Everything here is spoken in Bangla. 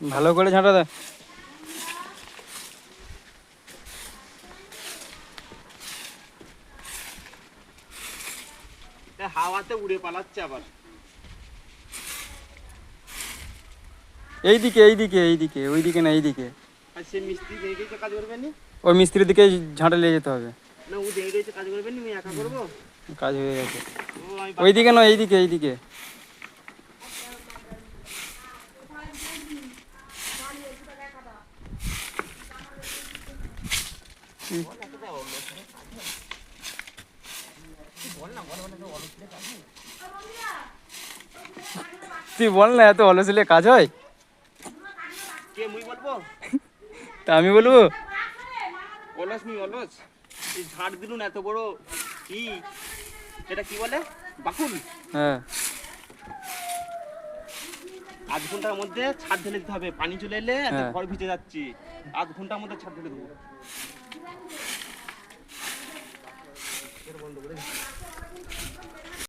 ভালো করে ঝাঁটা দে। হাওয়াতে উড়ে পালাচ্ছে আবার। এইদিকে এইদিকে এইদিকে ওইদিকে না এইদিকে। ওই মিস্ত্রির দিকে ঝাঁটা নিয়ে যেতে হবে। কাজ হয়ে গেছে। ওইদিকে না এইদিকে এইদিকে। তুই বল না এত অলসলে কাজ হয়? কে মুই বলব? তা আমি বলব? অলস নি অলস। ঝাড় দিলুন এত বড়। কি? এটা কি বলে? বাকুল? হ্যাঁ। আধ ঘণ্টার মধ্যে ছাদ ঢেলে দিতে হবে। পানি চলে এলে হ্যাঁ। ঘর ভিজে যাচ্ছি। আধ ঘণ্টার মধ্যে ছাদ ঢেলে দেবো। বন্ধ করে